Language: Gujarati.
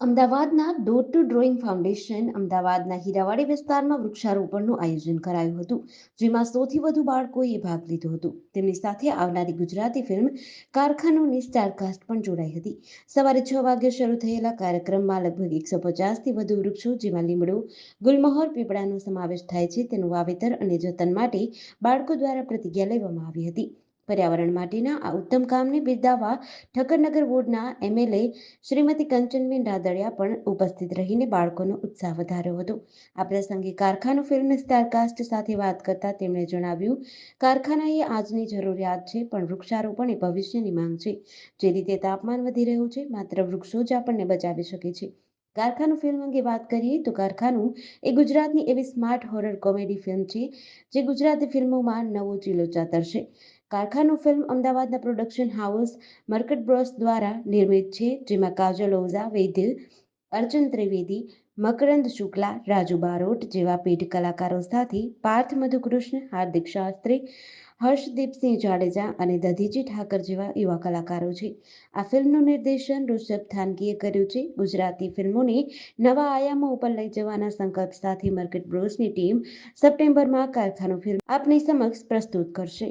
અમદાવાદના ડોર ટુ ડ્રોઈંગ ફાઉન્ડેશન અમદાવાદના હીરાવાડી વિસ્તારમાં વૃક્ષારોપણનું આયોજન કરાયું હતું, જેમાં સૌથી વધુ બાળકોએ ભાગ લીધો હતો. તેમની સાથે આવનારી ગુજરાતી ફિલ્મ કારખાનોની સ્ટારકાસ્ટ પણ જોડાઈ હતી. સવારે છ વાગે શરૂ થયેલા કાર્યક્રમમાં લગભગ એકસો પચાસથી વધુ વૃક્ષો, જેમાં લીમડો, ગુલમહોર, પીપળાનો સમાવેશ થાય છે, તેનું વાવેતર અને જતન માટે બાળકો દ્વારા પ્રતિજ્ઞા લેવામાં આવી હતી. પર્યાવરણ માટેના આ ઉત્તમ કામને બિરદાવવા ઠક્કરનગર વોર્ડના એમએલએ શ્રીમતી કંચનબેન રાદડિયા પણ ઉપસ્થિત રહીને બાળકોનો ઉત્સાહ વધાર્યો હતો. આ પ્રસંગે કારખાનું ફિલ્મ સ્ટારકાસ્ટ સાથે વાત કરતા તેમણે જણાવ્યું, કારખાના એ આજની જરૂરિયાત છે, પણ વૃક્ષારોપણ એ ભવિષ્યની માંગ છે. જે રીતે તાપમાન વધી રહ્યું છે, માત્ર વૃક્ષો જ આપણને બચાવી શકે છે. કારખાનું ફિલ્મ અંગે વાત કરીએ તો કારખાનું એ ગુજરાતની એવી સ્માર્ટ હોરર કોમેડી ફિલ્મ છે, જે ગુજરાતી ફિલ્મોમાં નવો ચીલો ચાતરશે. કારખાનું ફિલ્મ અમદાવાદના પ્રોડક્શન હાઉસ મર્કટ બ્રોસ દ્વારા નિર્મિત છે, જેમાં કાજલ ઓઝા વૈદ્ય અર્ચન ત્રિવેદી, મકરંદ શુક્લા, રાજુ બારોટ જેવા પીઢ કલાકારો સાથે પાર્થ મધુકૃષ્ણ, હાર્દિક શાસ્ત્રી હર્ષદીપસિંહ જાડેજા અને દધીજી ઠાકર જેવા યુવા કલાકારો છે. આ ફિલ્મનું નિર્દેશન ઋષભ થાનકીએ કર્યું છે. ગુજરાતી ફિલ્મોને નવા આયામો ઉપર લઈ જવાના સંકલ્પ સાથે મર્કટ બ્રોસની ટીમ સપ્ટેમ્બરમાં કારખાનું ફિલ્મ આપની સમક્ષ પ્રસ્તુત કરશે.